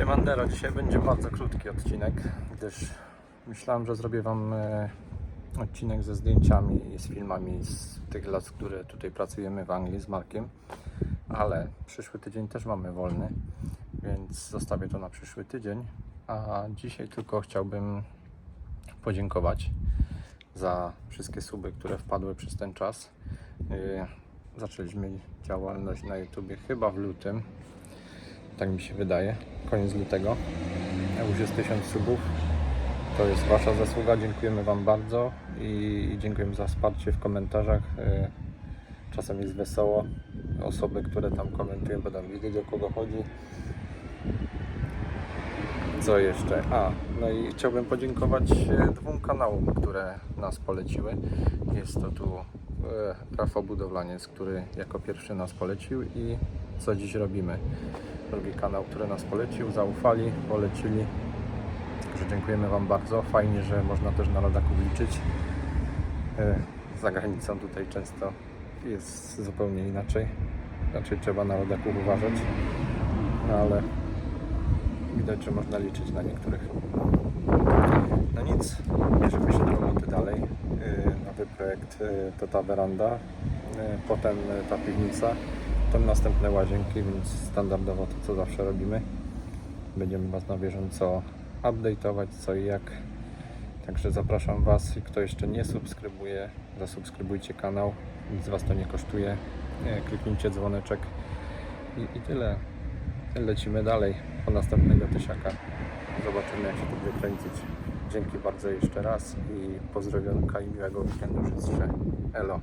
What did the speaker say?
Siemandero, dzisiaj będzie bardzo krótki odcinek, gdyż myślałem, że zrobię Wam e, odcinek ze zdjęciami i z filmami z tych lat, które tutaj pracujemy w Anglii z Markiem, ale przyszły tydzień też mamy wolny, więc zostawię to na przyszły tydzień, a dzisiaj tylko chciałbym podziękować za wszystkie suby, które wpadły przez ten czas. E, Zaczęliśmy działalność na YouTubie chyba w lutym, tak mi się wydaje, koniec lutego. Już jest 1000 subów. To jest Wasza zasługa. Dziękujemy Wam bardzo i dziękujemy za wsparcie w komentarzach. E, Czasem jest wesoło. Osoby, które tam komentują, będą wiedzieć o kogo chodzi. Co jeszcze? A, no i chciałbym podziękować e, dwóm kanałom, które nas poleciły. Jest to tu Rafał Budowlaniec, który jako pierwszy nas polecił i co dziś robimy. Drugi kanał, który nas polecił, zaufali, polecili. Także dziękujemy Wam bardzo. Fajnie, że można też na rodaków liczyć. E, Za granicą tutaj często jest zupełnie inaczej. Raczej trzeba na rodaków uważać. Ale widać, że można liczyć na niektórych. No nic, bierzemy się do roboty dalej. Projekt yy, to ta weranda, yy, potem yy, ta piwnica, potem następne łazienki, więc standardowo to co zawsze robimy. Będziemy Was na bieżąco update'ować co i jak. Także zapraszam Was kto jeszcze nie subskrybuje, zasubskrybujcie kanał, nic Was to nie kosztuje. Kliknijcie dzwoneczek i, i tyle. Lecimy dalej po następnego tysiaka. Zobaczymy jak się to będzie kręcić. Dzięki bardzo jeszcze raz i pozdrowionka i miłego weekendu życzę. Elo.